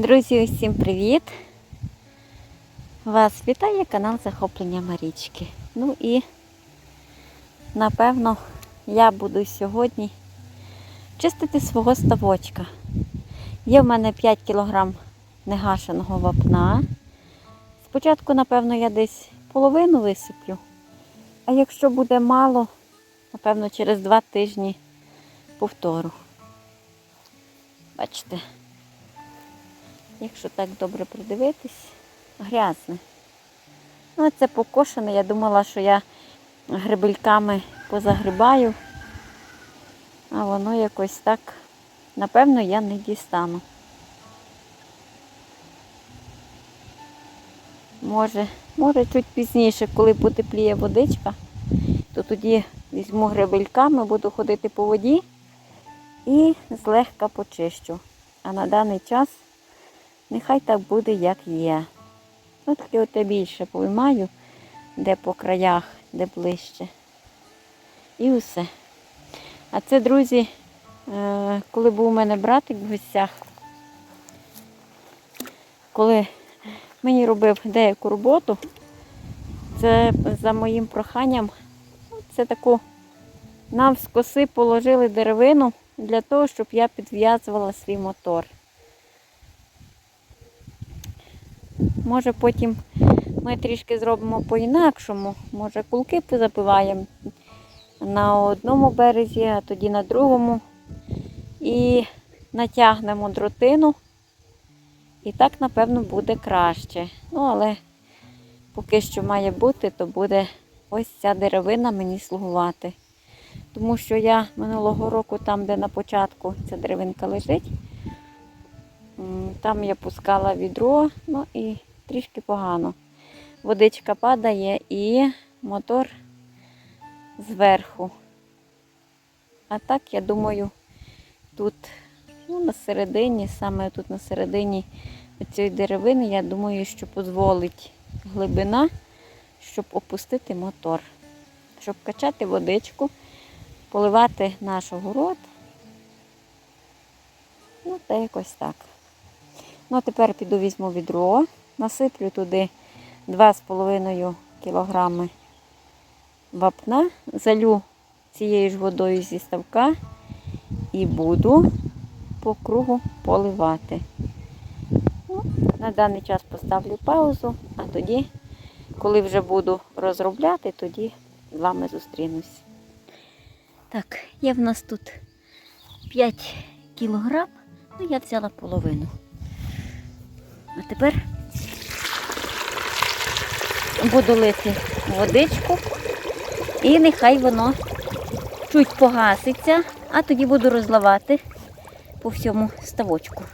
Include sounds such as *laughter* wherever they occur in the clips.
Друзі, усім привіт! Вас вітає канал Захоплення Марічки. Ну і напевно я буду сьогодні чистити свого ставочка. Є в мене 5 кг негашеного вапна. Спочатку, напевно, я десь половину висиплю, а якщо буде мало, напевно, через 2 тижні повтору. Бачите, якщо так добре придивитись, грязне. Ну, це покошене, я думала, що я грибельками позагрибаю, а воно якось так, напевно, я не дістану. Може, може чуть пізніше, коли потепліє водичка, то тоді візьму грибельками, буду ходити по воді і злегка почищу. А на даний час нехай так буде, як є. От я більше поймаю, де по краях, де ближче. І все. А це, друзі, е, коли був у мене братик в гостях, коли мені робив деяку роботу, це за моїм проханням, це таку нам з положили деревину для того, щоб я підв'язувала свій мотор. Може потім ми трішки зробимо по-інакшому. Може кулки позапиваємо на одному березі, а тоді на другому. І натягнемо дротину. І так, напевно, буде краще. Ну, але поки що має бути, то буде ось ця деревина мені слугувати. Тому що я минулого року, там, де на початку ця деревинка лежить, там я пускала відро, ну і трішки погано. Водичка падає і мотор зверху. А так, я думаю, тут ну, на середині, саме тут на середині цієї деревини, я думаю, що дозволить глибина, щоб опустити мотор, щоб качати водичку, поливати наш огород. Ну, та якось так. Ну, а тепер піду візьму відро, насиплю туди 2,5 кг вапна, залю цією ж водою зі ставка і буду по кругу поливати. Ну, на даний час поставлю паузу, а тоді, коли вже буду розробляти, тоді з вами зустрінусь. Так, є в нас тут 5 кілограм, ну я взяла половину. А тепер буду лити водичку і нехай воно чуть погаситься, а тоді буду розливати по всьому ставочку.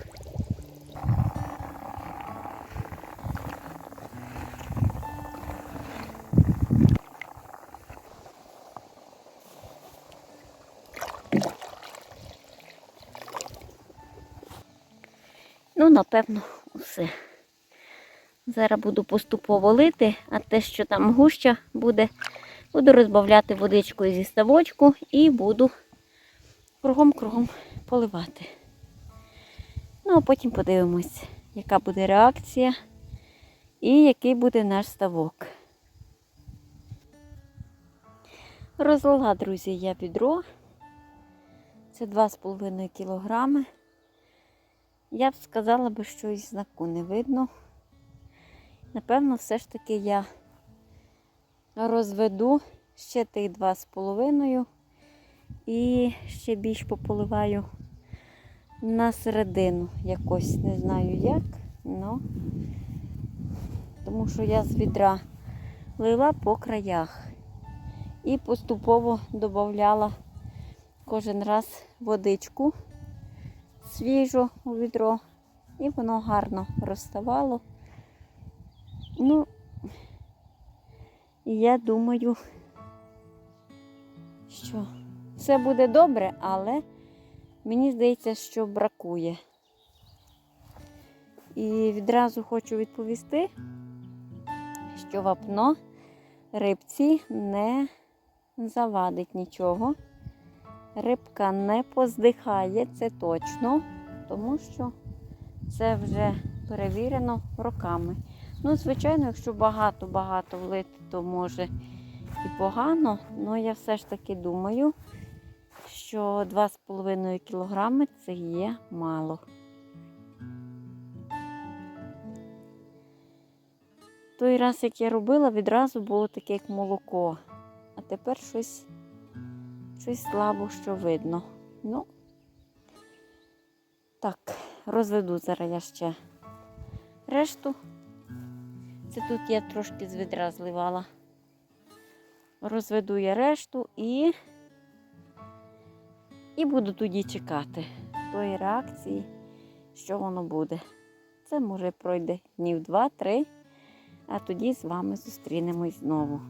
Ну, напевно, усе. Зараз буду поступово лити, а те, що там гуща буде, буду розбавляти водичкою зі ставочку і буду кругом-кругом поливати. Ну, а потім подивимось, яка буде реакція і який буде наш ставок. Розлила, друзі, я відро. Це 2,5 кілограми. Я б сказала би, що і знаку не видно. Напевно, все ж таки я розведу ще тих 2,5 і ще більш пополиваю на середину якось, не знаю як, но тому що я з відра лила по краях і поступово додавала кожен раз водичку свіжу у відро, і воно гарно розставало. Ну, я думаю, що все буде добре, але мені здається, що бракує. І відразу хочу відповісти, що вапно рибці не завадить нічого. Рибка не поздихає, це точно, тому що Це вже перевірено роками. Ну, звичайно, якщо багато-багато влити, то може і погано. але я все ж таки думаю, що 2,5 кг це є мало. Той раз, як я робила, відразу було таке, як молоко. А тепер щось, щось слабо, що видно. Ну, так, розведу зараз я ще решту. Це тут я трошки з відра зливала. Розведу я решту і, і буду тоді чекати тої реакції, що воно буде. Це може пройде днів два-три, а тоді з вами зустрінемось знову.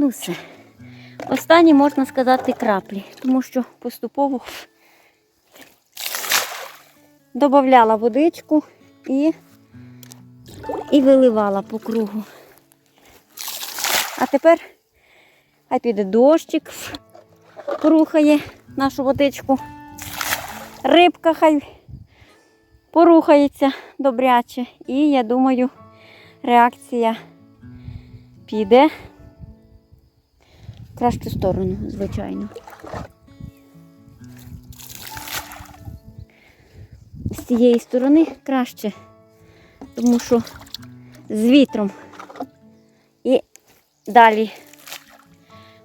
Ну все. Останні, можна сказати, краплі, тому що поступово додавала водичку і, і виливала по кругу. А тепер хай піде дощик, порухає нашу водичку. Рибка хай порухається добряче. І я думаю, реакція піде кращу сторону, звичайно. З цієї сторони краще, тому що з вітром і далі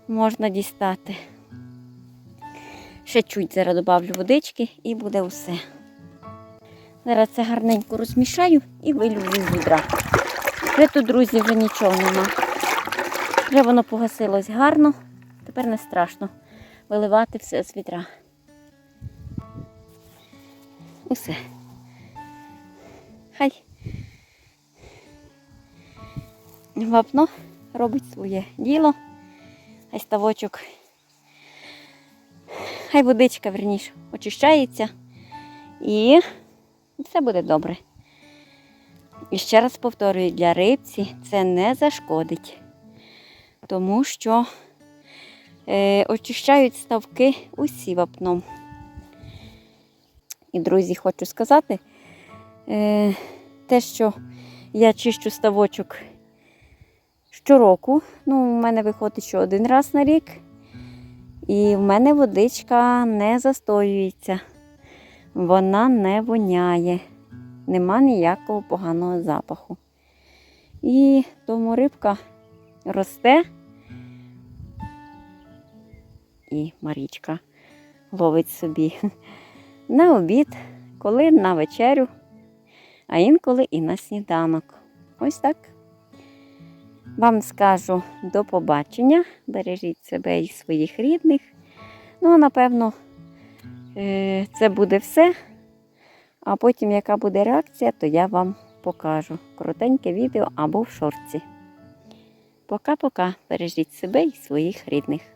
можна дістати. Ще чуть зараз добавлю водички і буде все. Зараз це гарненько розмішаю і вилю з відра. Вже тут, друзі, вже нічого нема. Вже воно погасилось гарно, тепер не страшно виливати все з відра. Усе. Хай вапно робить своє діло, хай ставочок, хай водичка, верніше, очищається і все буде добре. І ще раз повторюю, для рибці це не зашкодить тому що е, очищають ставки усі вапном. І, друзі, хочу сказати, е, те, що я чищу ставочок щороку, ну, у мене виходить, що один раз на рік, і в мене водичка не застоюється, вона не воняє, нема ніякого поганого запаху. І тому рибка росте. І Марічка ловить собі *laughs* на обід, коли на вечерю, а інколи і на сніданок. Ось так. Вам скажу до побачення. Бережіть себе і своїх рідних. Ну, а напевно, е, це буде все. А потім, яка буде реакція, то я вам покажу коротеньке відео або в шорці. Пока-пока. Бережіть себе і своїх рідних.